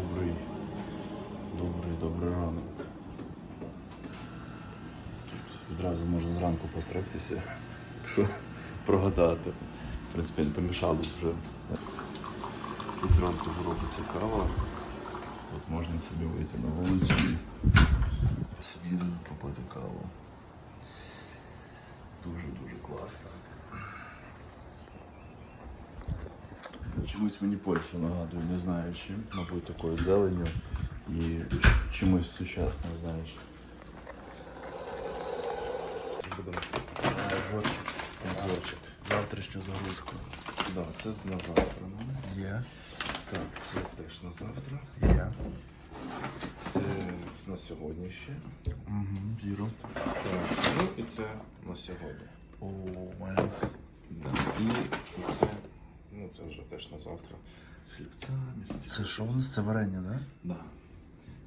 Добрий, добрий, добрий ранок. Тут відразу можна зранку постригтися, якщо прогадати. В принципі, не помішало вже. Тут зранку вже робиться кава. От можна собі вийти на вулицю і посидіти, попити каву. Дуже-дуже класно. Чомусь мені Польщу нагадує, не знаю чим, мабуть, такою зеленню і чимось сучасним, знаєш. Обзорчик, обзорчик. Завтрашню загрузку. Да, це на завтра. Ну. Є, Так, це теж на завтра. є. Це на сьогодні ще. Угу, зіро. Так, ну і це на сьогодні. О, мене. Да. І це, ну це вже теж на завтра. З хлібцями. з Це що у нас? Це варення, так? Да.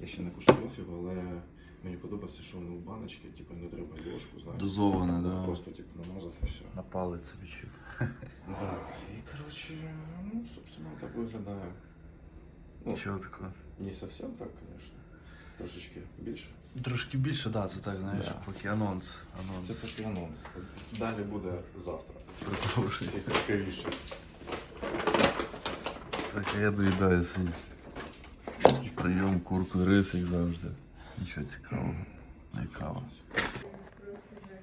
Я ще не куштував його, але мені подобається, що воно в баночці, типу не треба ложку, знаєш. Дозоване, да. Просто типу намазав і все. На палець собі чіп. Да. І коротше, ну, собственно, так виглядає. Ну, Чого такого? не совсем так, звісно. Трошечки більше. Трошки більше, да, це так, знаєш, Да. поки анонс. Анонс. Це такий анонс. Далі буде завтра. Продовжуй. Цікавіше. Так, а я доїдаю свій прийом курку рис, як завжди. Нічого цікавого. І кава.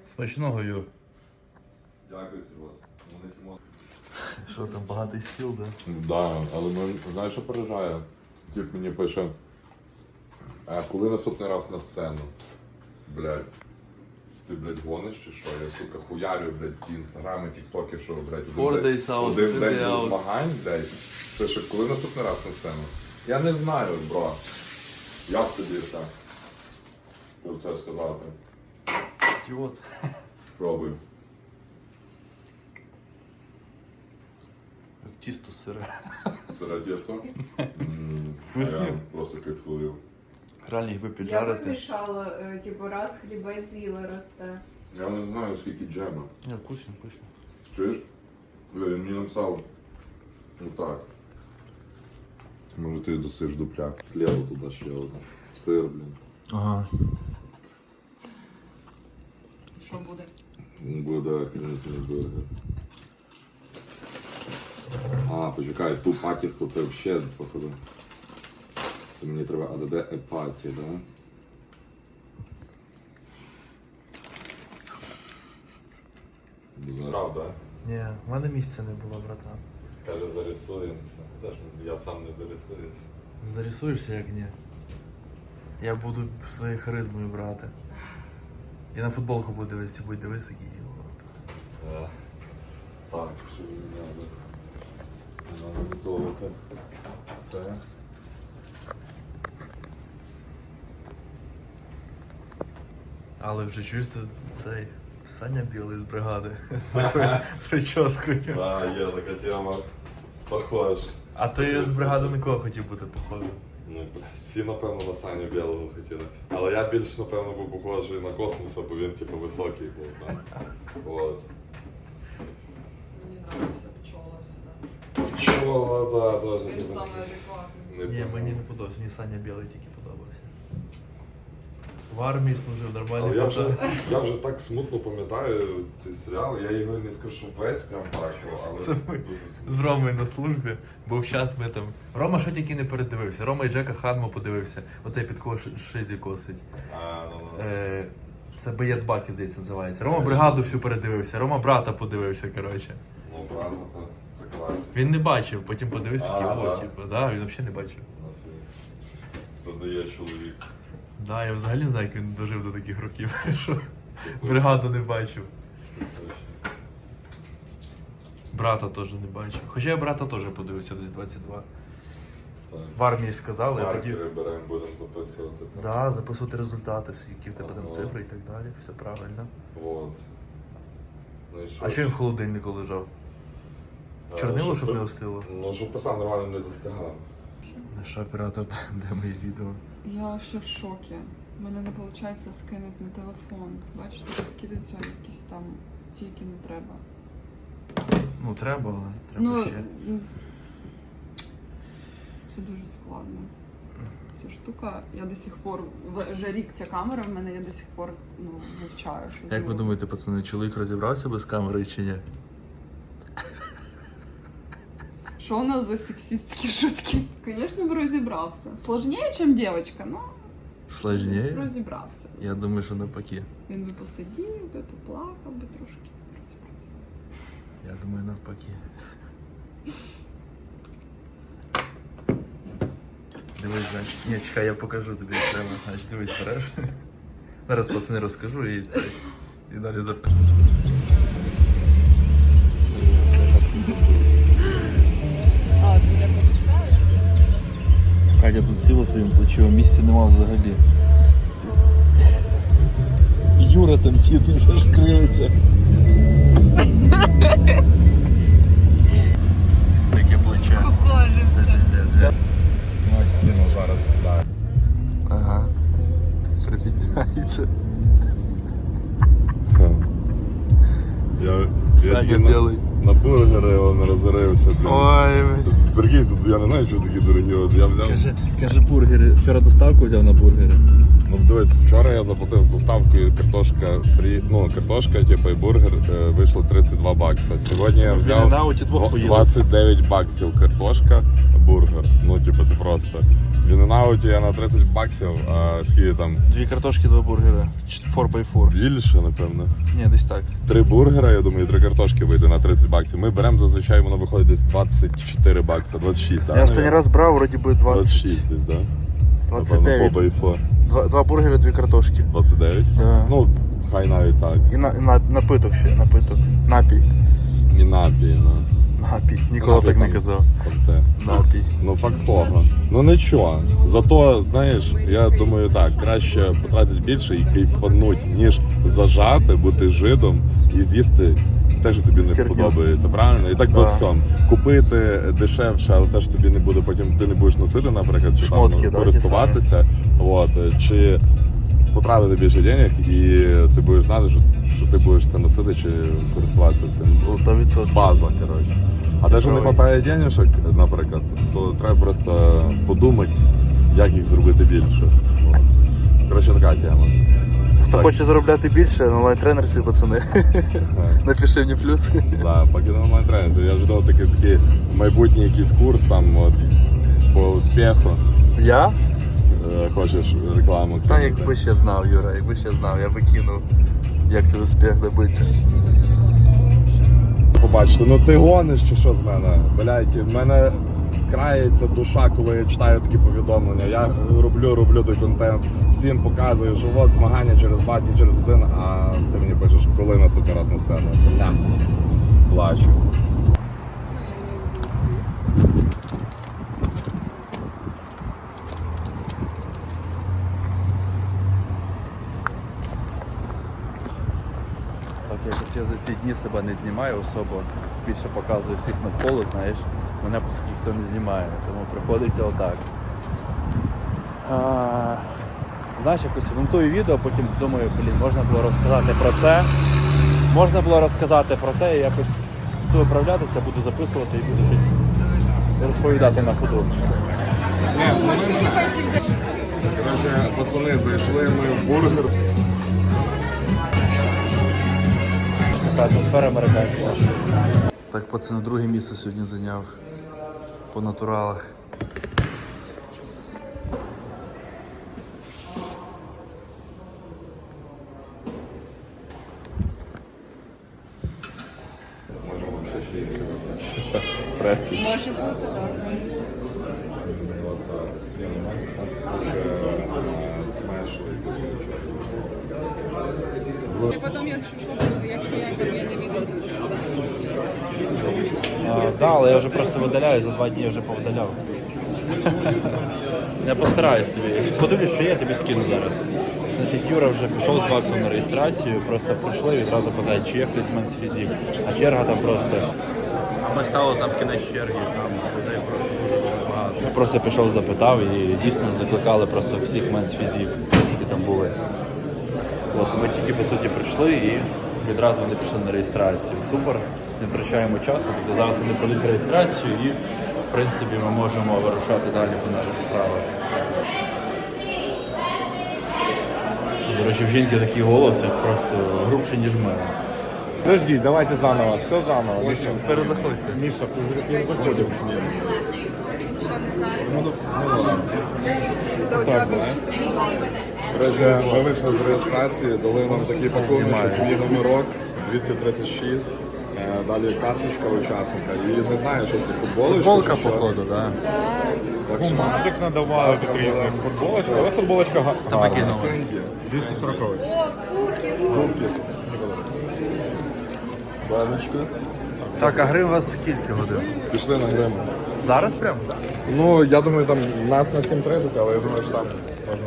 Смачного, Юр. Дякую. Вони. Що там, багатий стіл, да? Да, але мене, знаєш, що поражає? Тіп мені пише, а коли наступний раз на сцену? Блядь. Ти, блядь, гониш чи що? Я, сука, хуярю, блядь, ті інстаграми, тіктоки, що, блядь, один, out, один день змагань, блядь. Пише, коли наступний раз на сцену? Я не знаю, бро. Як тобі це? Про це сказати? Ідіот. Пробуй. Як тісто сире. Сире тісто? М, а Я просто кайфую. Реально їх би Я піджарити. помішала, е, типу, раз хлібець з'їла росте. Я не знаю, скільки джема. Ні, вкусно, вкусно. Чуєш? Він мені написав. Ну так. Може ти досиш дупля. Хлібу туди ще одне. Сир, блін. Ага. Що буде? Буде охренительний бургер. А, почекай, ту патіс, то це взагалі, походу. Це мені треба АДД епаті, да? Правда? Ні, в мене місця не було, братан. Каже, зарисуємося. Я сам не зарисуюся. Зарисуєшся, як ні. Я буду своєю харизмою брати. І на футболку буду дивитися, будь дивитися який. от. Е, Так, що мені треба? Треба готувати це. Але вже чуєш це цей Саня білий з бригади. З такою прическою. Так, є така тема. Похож. А ти з бригади на кого хотів бути похожим? Ну, блядь, всі, напевно, на Саню Білого хотіли. Але я більш, напевно, був похожий на космоса, бо він, типу, високий був. Да? От. Мені нравиться пчола сюди. Чого, да, теж. Він типу, саме адекватний. не Ні, мені не подобався, мені Саня білий тільки. В армії служив нормальний Але я вже, я вже так смутно пам'ятаю цей серіал. Я його не скажу, що весь прям бачив, але Це ми дуже смутно. З Ромою на службі, був час ми там. Рома що тільки не передивився. Рома і Джека Ханмо подивився. Оцей під кого шизі косить. А, ну, ну. Е, це боєць Баки, здається, називається. Рома бригаду всю передивився, Рома брата подивився, коротше. Ну, правда, це, це класика. Він не бачив, потім подивився такий, А, о, да. типу, да, він взагалі не бачив. Це дає чоловік. Да, я взагалі не знаю, як він дожив до таких років, що бригаду не бачив. Брата теж не бачив. Хоча я брата теж подивився десь 22. Так. В армії сказали, я тоді. Маркери беремо, будемо записувати. Да, записувати результати, які в тебе там Ага. цифри і так далі, все правильно. Вот. Ну, і А що він в холодильнику лежав? А, Чорнило, щоб не остило? Ну, щоб писав нормально не застигав. Наш оператор, де мої відео. Я ще в шокі. У мене не виходить скинути на телефон. Бачите, розкидаються якісь там ті, які не треба. Ну, треба, але треба Ну, ще. це дуже складно. ця штука. Я до сих пор вже рік ця камера в мене, я до сих пор ну, вивчаю, що Як ви думаєте, пацани, чоловік розібрався без камери чи ні? Що у нас за сексистські шутки? Звісно, б розібрався. Сложніше, ніж дівчинка, ну Сложніше? розібрався. Я думаю, що навпаки. Він би посидів, би поплакав би трошки. Розібрався. Я думаю, навпаки. Дивись, значить. Ні, чекай, я покажу тобі як треба. Значить, дивись, береш. Зараз пацани розкажу і це. І далі запишу. Катя тут сіла своїм плечом, місця нема взагалі. Юра там тіт вже ж кривиться. Яке плече. Це пиздец. Максиму зараз кидаю. Ага. Припідняється. Я, Саня тільки на, білий. на бургери он розорився. блін. Ой, Тут, Прикинь, тут я не знаю, що такі дорогі. Я взяв. Каже, каже, бургери. Вчора доставку взяв на бургери. Ну дивись, вчора я заплатив з доставкою картошка фрі. Ну, картошка, типу, і бургер е, вийшло 32 бакса. Сьогодні я В взяв Віненауті двох поїли. 29 баксів картошка, бургер. Ну, типу, це просто. В Віненауті я на 30 баксів, а скільки там Дві картошки, два бургери. 4x4. більше, напевно. Ні, десь так. Три бургера, я думаю, і три картошки вийде на 30 баксів. Ми беремо зазвичай, воно виходить десь 24 бакса, 26, так? Я останній раз брав, вроді би 20. 26 десь, так? 29. Напевно, фо Два, два бургери, дві картошки. 29? Да. Ну, хай навіть так. І на, на, напиток ще, напиток. Напій. І напій, ну. Напій. Ніколи Напій так не там казав. конте. Напій. Ну, факт. Ну нічого. Зато, знаєш, я думаю так, краще потратити більше і кайфануть, ніж зажати, бути жидом і з'їсти те, що тобі не Херню. подобається, правильно? І так по Да. всьому. Купити дешевше, але те, що тобі не буде потім, ти не будеш носити, наприклад, чи Шмотки, там, ну, да, користуватися. От, чи потратити більше денег, і ти будеш знати, що, що ти будеш це носити чи користуватися цим. Ну, 100%. база, коротше. А де ж не правий. вистачає денежок, наприклад, то треба просто подумати, як їх зробити більше. От. Коротше, така тема. Хто хоче заробляти більше, онлайн-тренерці, пацани. Напиши мені плюс. Да, поки на онлайн тренер. Я ждав такий, такий майбутній якийсь курс там от, по успіху. Я? Е, Хочеш рекламу. Та якби ще знав, Юра, якби ще знав, я би кинув. Як ти успіх добиться. Побачите, ну ти гониш чи що з мене? Блядь, в мене крається душа, коли я читаю такі повідомлення. Я роблю, роблю той контент, всім показую, що от змагання через два дні, через один, а ти мені пишеш, коли наступний раз на сцену. Бля, плачу. Так, якось я за ці дні себе не знімаю особо. Більше показую всіх навколо, знаєш. Мене по суті ніхто не знімає, тому приходиться отак. А, знаєш, якось монтую відео, потім думаю, блін, можна було розказати про це. Можна було розказати про те, і якось буду виправлятися, буду записувати і буду щось розповідати на ходу. Пацани, зайшли ми в бургер. Така атмосфера американська. Так, пацани, друге місце сьогодні зайняв. По натуралах. Третій. Може бути, так. І потім, якщо що, якщо якось я не відео, то скидаєш. Так, але я вже просто видаляю, за два дні вже повидаляв. Я постараюсь тобі. Якщо подивлюсь, що є, я тобі скину зараз. Значить, Юра вже пішов з баксом на реєстрацію, просто прийшли і відразу питають, чи є хтось з менсфізів. А черга там просто. А ми стали там кінець черги, там людей просто дуже дуже багато. Я просто пішов, запитав і дійсно закликали просто всіх менсфізів, які там були. От ми тільки по суті прийшли і відразу вони пішли на реєстрацію. Супер, не втрачаємо часу. Тобто зараз вони пройдуть реєстрацію і в принципі, ми можемо вирушати далі по наших справах. До речі, в жінки такий голос, як просто грубший, ніж в мене. Подожди, давайте заново, все заново. Миша, Перезаходьте. Миша, не заходим. Що не зараз? До тебе ми вийшли з реєстрації, дали нам такий пакунок, свій номерок 236. е, Далі карточка учасника. І не знаю, що це футболочка. Футболка, чи що. походу, да. Так що Бумажек надавали тут різних. Футболочка, але футболочка га- Там який гарна. номер? 240. О, кукіс. Рукіс. Баночка. Так, а гри у вас скільки годин? Пішли на гриму. Зараз прям? Ну, я думаю, там нас на 7.30, але я думаю, що там можна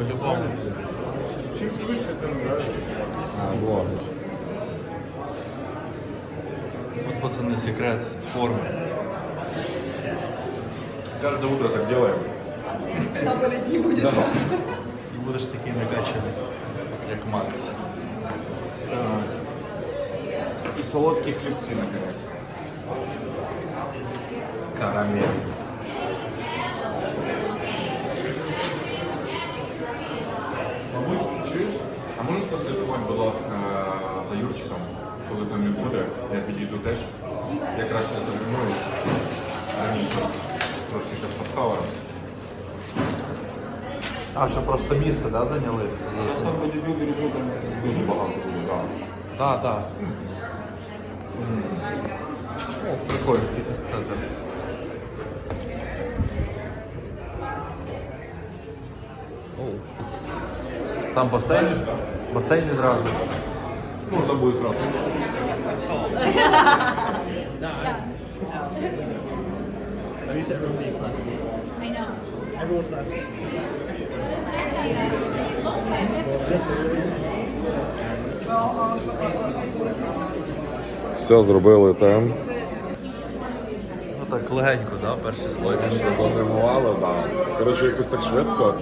би ще. По-любому. А, во. От пацани, секрет форми. Каждое утро так делаем. На болить не буде. І будеш такий накачаний, як Макс. И солодкие хлебцы, наконец. Карамель. А послідкувати, будь ласка, за Юрчиком, коли там не буде, я підійду теж. Я краще загримую раніше. Трошки ще поставлю. А, що просто місце, да, зайняли? Там бодібілдерів буде дуже багато буде, так. Так, так. О, прикольно, фітнес-центр. Там басейн? Басейн відразу. Можна буде прийде? Все, зробили там. Ну так, легенько, да, перший слой. Загримували, так. Коротше, якось так швидко.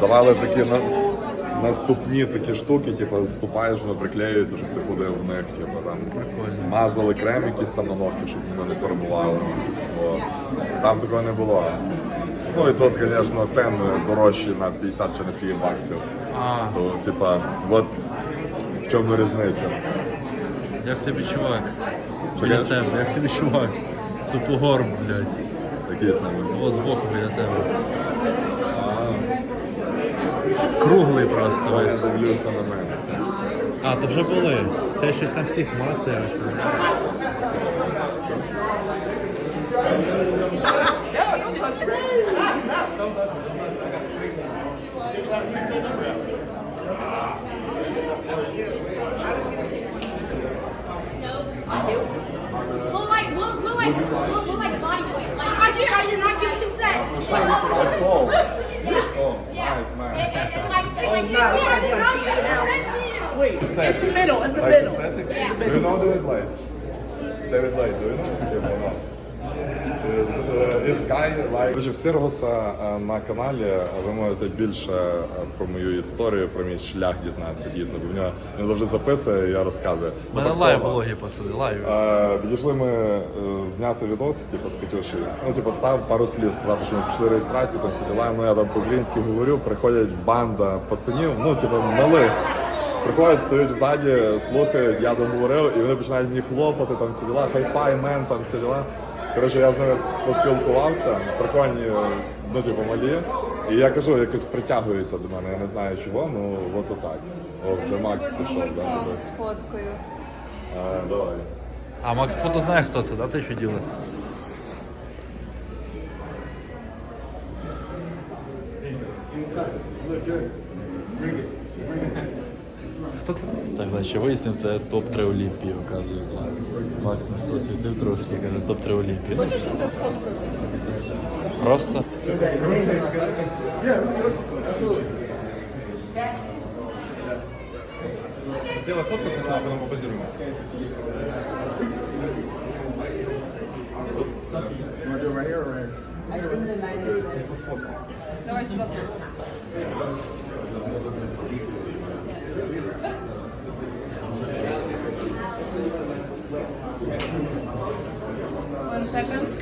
Давали такі на... наступні такі штуки, типу, ступаєш, вони приклеюються, щоб ти ходив в них. Типу, там. Мазали крем якийсь там на ногті, щоб вони не формували. От. Там такого не було. Ну і тут, звісно, тен дорожчий на 50 чи не скільки баксів. А, То, типа, от в чому різниця. як тобі чувак? Біля тебе, як тобі чувак? Тупогор, блядь. Такі саме. О, збоку біля тебе. Круглий просто Я весь. дивлюся на мене. А, то вже були. Це щось там всіх мацає. We'll like, we'll, we'll like, we'll, we'll like body weight. Like, I did, I did not give consent. yeah. yeah. And, and, and like, and like, Wait, it's the middle, it's the middle. Aesthetic. Yeah. Bruno do it. David Light, do you know? It's, like... Короче, в Сергуса е, на каналі ви можете більше е, про мою історію, про мій шлях дізнатися дійсно. Бо в нього він завжди записує, і я розказую. Мене лайв влоги, пацани, лайв. Е, Підійшли ми е, зняти відос, типу, з Катюшею. Ну, типу, став пару слів сказати, що ми пішли реєстрацію, там все діла. Ну, я там по-українськи говорю, приходять банда пацанів, ну, типу, малих. Приходять, стоять ззаді, слухають, я там говорив, і вони починають мені хлопати, там все діла, хай-фай, мен, там все діла. Коротше, я з ними поспілкувався, прикольні, ну, типу, малі. І я кажу, якось притягується до мене, я не знаю чого, ну от отак. О, вже Макс це що, да? Номерком з фоткою. Е, Давай. А Макс Фото знає, хто це, да? Це що діло? Так, значить, вияснив, це топ-3 Олімпії, оказується. Макс нас просвітив трошки, каже, топ-3 Олімпії. Хочеш, що ти сфоткаю? Просто Сделай фотку сначала, потом попозируем. Давай сюди Ой,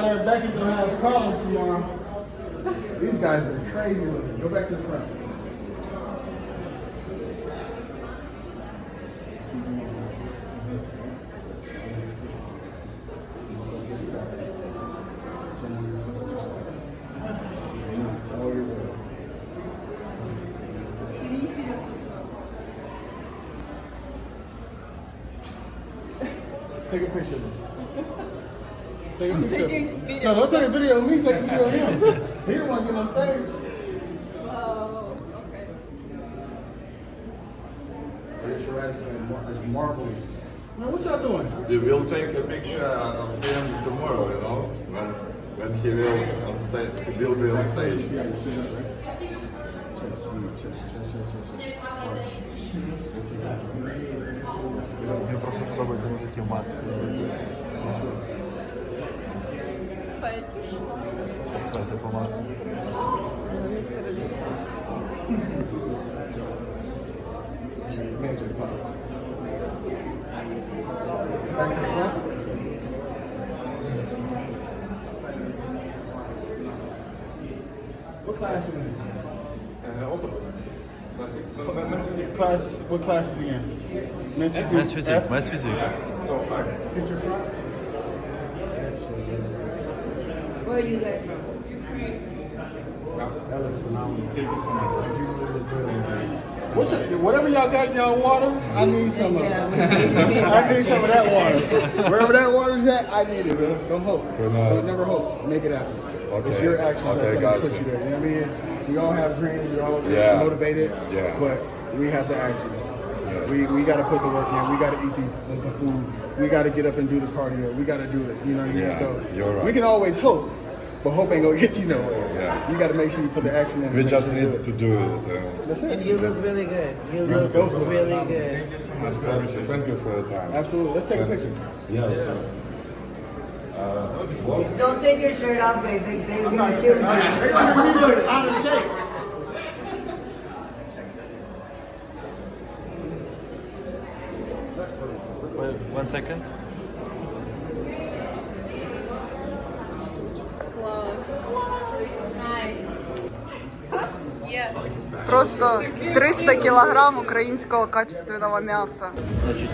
Tyler and Becky gonna have problems tomorrow. These guys are crazy looking. Go back to the front. Take a picture picture. of this. No, don't take a video of me. Take a video of him. he don't want to get on stage. Oh, okay. It's It's marbling. Man, what y'all doing? We will take a picture of him tomorrow, you know, when when he will on stage. He will be on stage. Мені просто подобаються мужики в масці. Fajczysz. Te pomocy. What class are you in? Class, what class is he in? Mass physique. Mass physique. Mass physique. So, picture front. Where are you guys from? That looks phenomenal. Thank you so much. You really good on that. What's it, whatever y'all got in y'all water, I need some of it. I need some of that water. Wherever that water's at, I need it, bro. Don't hope. Don't never hope. Make it happen. It's your actions Okay, that's gonna put you there. You know what I mean? It's, we all have dreams. We all Yeah. motivated. Yeah. But we have the actions. We, we got to put the work in. We got to eat these the food. We got to get up and do the cardio. We got to do it. You know what I mean? Yeah, so you're right. we can always hope, but hope ain't gonna get you nowhere. Yeah. You got to make sure you put the action in. We just sure need to do it. uh. That's it. And you look really good. You look really good. Thank you, thank you for your time. Absolutely. Let's take a picture. Yeah. Don't take your shirt off, babe. They, they, are gonna kill you. Out of shape. Wait, One second. Просто 300 кілограм українського качественного м'яса. Значить,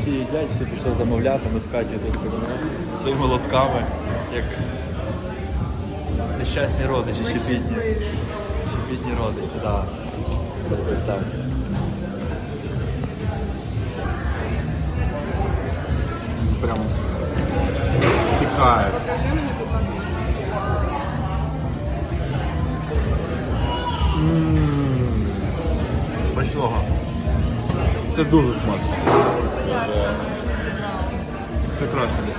всі їдять, всі пішли замовляти, ми з Катєю тут сидимо своїми лотками, як нещасні родичі чи бідні. Чи бідні родичі, так. Да. Прям тікає. Смачного. Це дуже смачно. Це краще ніж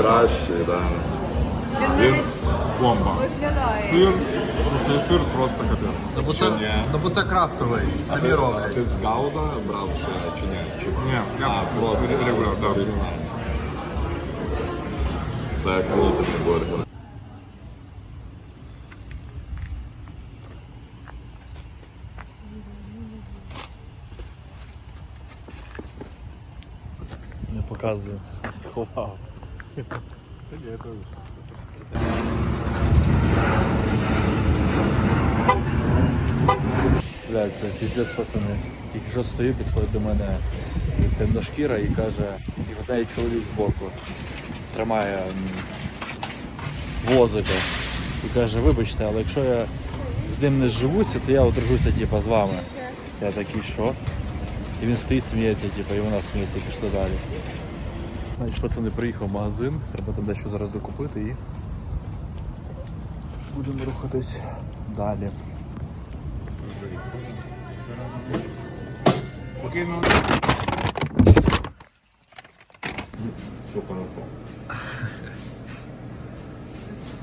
Краще, да. Він Він навіть бомба. виглядає. Сир, ну, цей сир просто капець. Ну бо це, ну, бо це крафтовий, самі роблять. Ти з Гауда брав ще чи ні? Чи Ні, я А, просто регуляр, так. Це як внутрішній бургер. Показую. Сховав. Бля, це піздець, пацани. Тільки що стою, підходить до мене темношкіра і каже, і в чоловік збоку тримає возика. І каже, вибачте, але якщо я з ним не зживуся, то я одружуся типу, з вами. Я такий, що? І він стоїть, сміється, типу, і вона сміється, і пішли далі. Значить, пацани, приїхав в магазин, треба там дещо зараз докупити і будемо рухатись далі.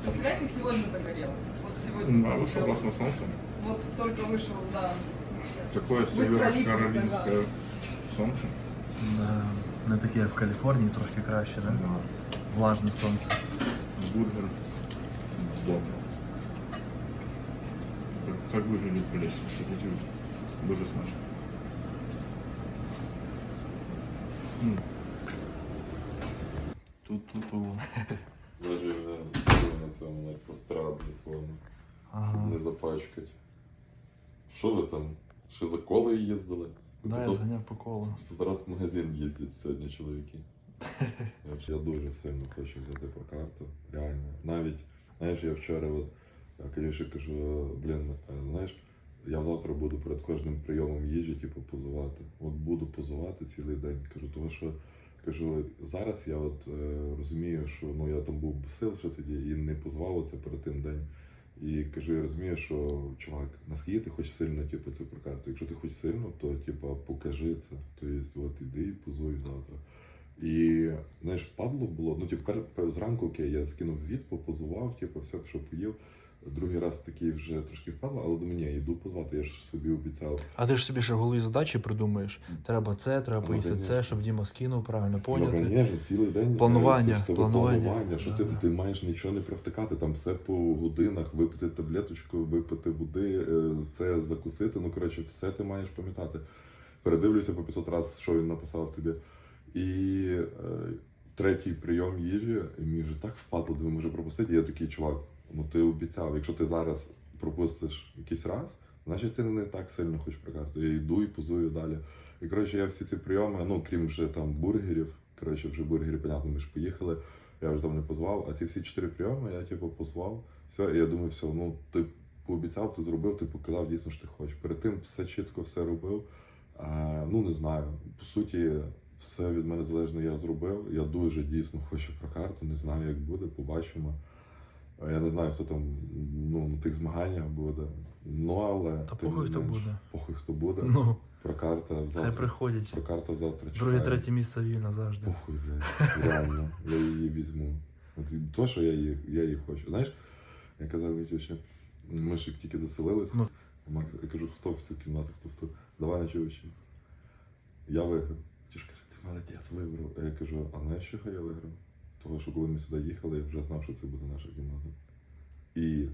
Представляете, сегодня загорел. Вот сегодня. А вышел вас на солнце? Вот только вышел, да. Такое Быстролетний северокаролинское загар. солнце. Да. Не таке як в Каліфорнії, трошки краще, да? Влажне сонце. Бургер. Бомба. Так, так выглядит блядь, Хотите дуже смачно. Тут-ту-ту. Навіть не на цьому навіть постарадати своєму. Ага. Не запачкать. Що ви там? Ще за колою їздили? Да, я Тут- зганяв по колу. Це зараз в магазин їздять сьогодні чоловіки. Я, дуже сильно хочу взяти по карту. Реально. Навіть, знаєш, я вчора от Кирюші кажу, блін, е, знаєш, я завтра буду перед кожним прийомом їжі, типу, позувати. От буду позувати цілий день. Кажу, тому що кажу, зараз я от е, розумію, що ну я там був сил ще тоді і не позвав це перед тим день. І кажу, я розумію, що чувак, наскільки ти хочеш сильно типу, цю прокарту. Якщо ти хочеш сильно, то типу, покажи це. Тобто, от іди і позуй завтра. І знаєш, впадло було. Ну, типу, зранку окей, я скинув звіт, попозував, типу, все, що поїв. Другий раз такий вже трошки впадло, але думаю, ні, йду позвати, я ж собі обіцяв. А ти ж собі ще голові задачі придумаєш. Треба це, треба Ну, поїсти це, щоб Діма скинув, правильно Ну, поняти. звісно, цілий день е, Планування, це планування. планування, що ти, Да. ти маєш нічого не провтикати, там все по годинах, випити таблеточку, випити води, е, це закусити. Ну коротше, все ти маєш пам'ятати. Передивлюся по 500 разів, що він написав тобі. І е, третій прийом їжі, і мені вже так впадло, думаю, може пропустити. Я такий чувак, ну ти обіцяв, якщо ти зараз пропустиш якийсь раз, значить ти не так сильно хочеш про карту. Я йду і позую далі. І коротше, я всі ці прийоми, ну крім вже там бургерів, коротше, вже бургери, понятно, ми ж поїхали. Я вже там не позвав, а ці всі чотири прийоми я типу позвав. Все, і я думаю, все, ну ти пообіцяв, ти зробив, ти показав дійсно, що ти хочеш. Перед тим все чітко все робив. А, ну не знаю. По суті, все від мене залежно я зробив. Я дуже дійсно хочу про карту, не знаю, як буде, побачимо. Я не знаю, хто там ну, на тих змаганнях буде. Ну, але. Та похуй, хто буде. Похуй, хто буде. Ну, Про карта хай приходять. Про карту завтра Друге, третє місце вільно завжди. Похуй, блядь, реально, я її візьму. От то, що я її, я її хочу. Знаєш, я казав Вітюші, ми ж тільки заселились, Ну. Макс, я кажу, хто в цю кімнату, хто в ту. Давай на чувачі. Я виграв. Тіж каже, ти молодець, виграв. А я кажу, а знаєш, чого я виграв? Того, що коли ми сюди їхали, я вже знав, що це буде наша кімната. І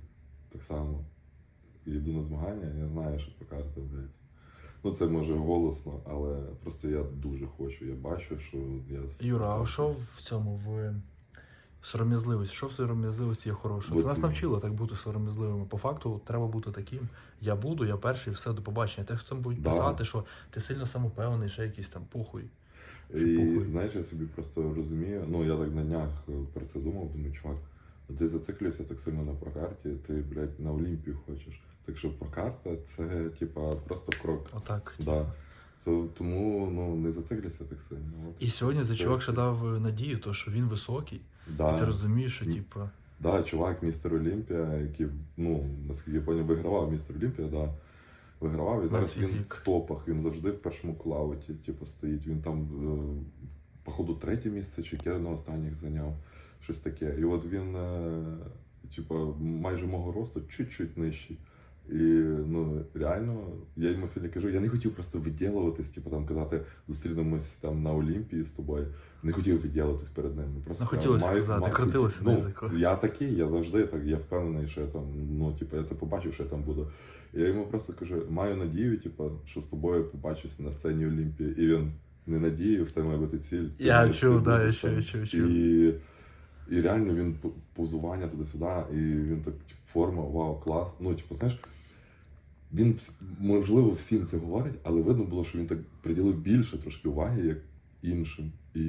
так само йду на змагання, я знаю, що про карти, блядь. Ну, це може голосно, але просто я дуже хочу. Я бачу, що я. Юра, а що в цьому в сором'язливості? Що в сором'язливості є хорошого? Це нас навчило так бути сором'язливими. По факту треба бути таким. Я буду, я перший, все до побачення. Те, хто там будуть писати, що ти сильно самопевний, ще якийсь там похуй. Що І похуй. знаєш, я собі просто розумію, ну я так на днях е, про це думав, думаю, чувак, ну ти зациклюєшся так сильно на прокарті, ти, блядь, на Олімпію хочеш. Так що прокарта це, типа, просто крок. Отак. Да. То, тому ну, не зациклюйся так сильно. От. І сьогодні цей Це- чувак ще дав е, надію, то, що він високий. Да. Ти розумієш, що Ні. типу, Да, чувак, містер Олімпія, який, ну, наскільки я поняв, вигравав містер Олімпія, да. Вигравав і зараз він в топах, він завжди в першому клауті, типу, стоїть. Він там, е, походу, третє місце чи яке на останніх зайняв. Щось таке. І от він, е, типу, майже мого росту, чуть-чуть нижчий. І ну реально, я йому сьогодні кажу, я не хотів просто виділуватись, типу там казати, зустрінемось там на Олімпії з тобою. Не хотів виділуватись перед ним. Просто Ну, хотілося маю- сказати, маю- крутилося на ну, язику. Я такий, я завжди так, я впевнений, що я там, ну, типу, я це побачив, що я там буду. Я йому просто кажу, маю надію, типу, що з тобою побачусь на сцені Олімпії. І він не надію, в тебе має бути ціль. Я чув, да, я чув, я чув, чув. І, і реально він позування туди-сюди, і він так, типу, форма, вау, клас. Ну, типу, знаєш, він можливо всім це говорить, але видно було, що він так приділив більше трошки уваги, як іншим. І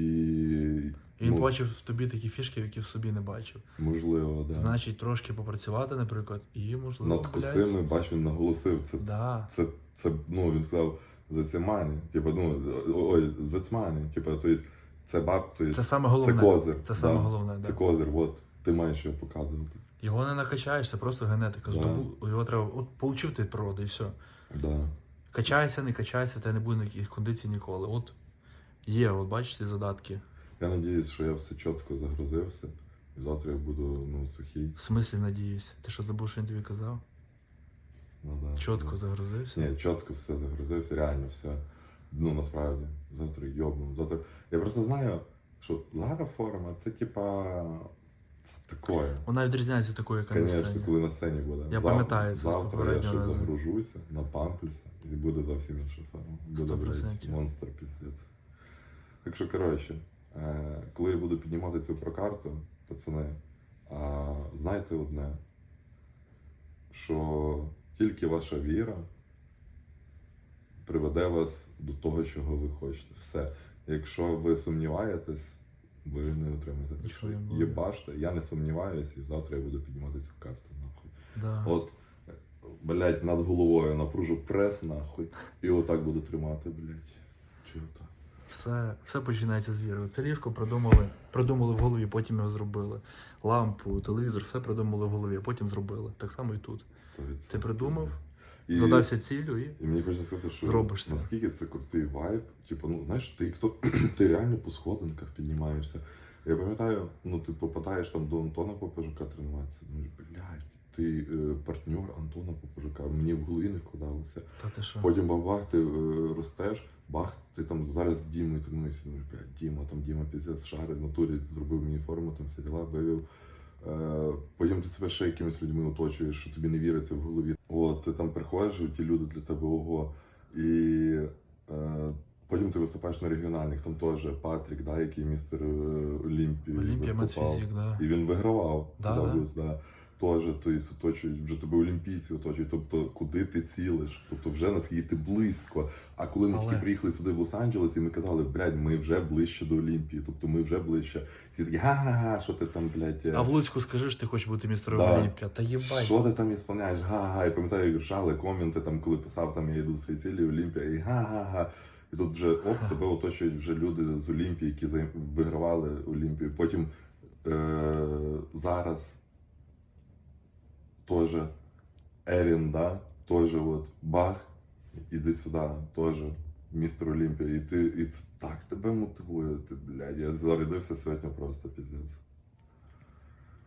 він Ну. побачив в тобі такі фішки, які в собі не бачив. Можливо, да. Значить, трошки попрацювати, наприклад, і можливо. Над косими, бач, він наголосив. Це, Да. це, це, ну, він сказав зацімані. Типу, ну, ой, зацьмані. Типу, то есть, це баб, то есть, Це саме головне. Це козир. Це саме да. головне, Це да. козир, от. Ти маєш його показувати. Його не накачаєш, це просто генетика. Да. Здобу... Його треба. От получив ти від природи і все. Да. Качайся, не качайся, та не буде ніяких кондицій ніколи. От є, от бачиш ці задатки. Я надіюсь, що я все чітко загрузився. І завтра я буду ну, сухий. В смислі надіюсь. Ти що забув, що він тобі казав? Ну, да. Чітко загрузився. Ні, чітко все загрузився, реально все. Ну насправді, завтра йобнув. Завтра. Я просто знаю, що зараз форма це типа. Це таке. Вона відрізняється такою, яка на сцені. коли на сцені буде. Я Зав- пам'ятаю це Завтра я ще разу. загружуся на памплюса і буде зовсім інша форма. Буде Сто блядь, процентів. монстр піздець. Так що, коротше, коли я буду піднімати цю прокарту, пацани, а, знайте одне, що тільки ваша віра приведе вас до того, чого ви хочете. Все. Якщо ви сумніваєтесь, ви не отримаєте. Що не я не сумніваюся, і завтра я буду піднімати цю карту. Нахуй. Да. От, блядь, над головою напружу прес, нахуй, і отак буду тримати, блядь. Чи отак. Все, все починається з віри. Це ліжко придумали, придумали в голові, потім його зробили. Лампу, телевізор, все придумали в голові, а потім зробили. Так само і тут. Сто відсотків. Ти придумав, І- задався ціллю і І мені хочеться сказати, що Зробиш це. наскільки це крутий вайб. Типу, ну знаєш, ти хто ти реально по сходинках піднімаєшся. Я пам'ятаю, ну ти попадаєш там до Антона Попежука тренуватися. Ну, блядь, ти е, партнер Антона Попежука. Мені в голові не вкладалося. та ти що? Потім бабах, ти е, ростеш, бах, ти там зараз з Дімою тренуєшся, ну, Діма, там Діма піздець шари, в натурі зробив мені форму, там всі діла вивів. Е, потім ти себе ще якимись людьми оточуєш, що тобі не віриться в голові. От, ти там приходиш, ті люди для тебе ого. І е, потім ти виступаєш на регіональних, там теж Патрік, да, який містер Олімпії Олімпія виступав. Да. І він вигравав Да, да. Да. Теж то есть, оточують, вже тебе олімпійці оточують, тобто куди ти цілиш, тобто вже наскільки ти близько. А коли ми Але- тільки приїхали сюди в Лос-Анджелес, і ми казали, блядь, ми вже ближче до Олімпії, тобто ми вже ближче. Всі такі, га-га-га, що ти там, блядь, е, А в Луцьку скажи, що ти хочеш бути містером Да. Олімпія. Та їбать. що ти там ісполняєш? Га-га. Я пам'ятаю, як рішали коменти, там, коли писав, там я йду в свої цілі, Олімпія, і га-га-га. І тут вже оп, тебе оточують вже люди з Олімпії, які вигравали Олімпію. Потім е- зараз теж Ерін, да, теж от бах, іди сюди, теж містер Олімпія. І ти і це так тебе мотивує. Ти, блядь, я зарядився сьогодні просто піздець.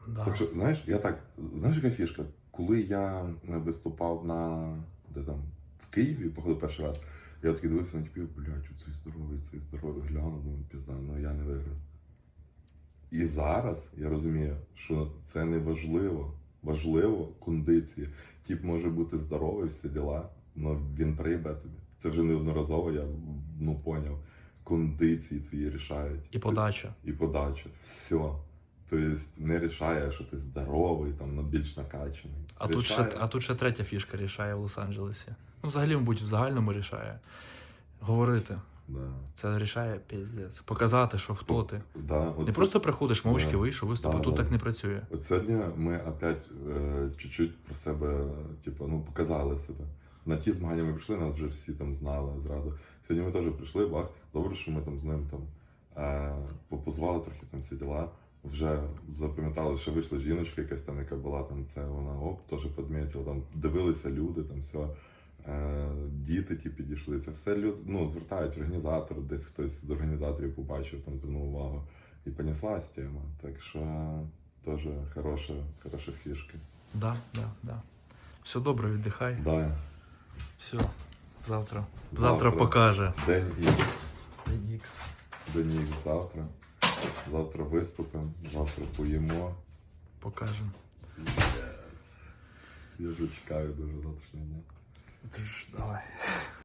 Да. Так що, знаєш, я так, знаєш, яка фішка? Коли я виступав на де там в Києві, походу перший раз, я такий дивився на типів, блядь, цей здоровий, цей здоровий, гляну, ну пізда, ну я не виграв. І зараз я розумію, що це не важливо. Важливо кондиції. Тіп може бути здоровий, всі діла, але він приїбе тобі. Це вже неодноразово, я ну поняв. Кондиції твої рішають. І подача. І подача. Все. Тобто не рішає, що ти здоровий, там на більш накачаний. А тут, ще, а тут ще третя фішка рішає в Лос-Анджелесі. Ну, взагалі, мабуть, в загальному рішає. Говорити. Да. Це рішає піздець. Показати, що хто ти. Да, Не оце- просто приходиш, мовчки Да. вийшов, виступив. Да, Тут да. так не працює. От сьогодні ми опять е, чуть-чуть про себе, типу, ну, показали себе. На ті змагання ми прийшли, нас вже всі там знали зразу. Сьогодні ми теж прийшли, бах, добре, що ми там з ним там е, попозвали трохи там всі діла. Вже запам'ятали, що вийшла жіночка, якась там, яка була там, це вона оп, теж підмітила, там дивилися люди, там все. Е, діти ті підійшли. Це все люди ну, звертають організатор, десь хтось з організаторів побачив, там звернув увагу. І понеслась тема. Так що теж хороша, хороша фішка. Да, да, да. Все добре, віддихай. Да. Все. Завтра. Завтра, Завтра. покаже. День Ікс. DX. День Ікс завтра. Завтра виступимо, завтра поїмо. Покажемо. Я вже чекаю дуже завтрашнього дня. Давай.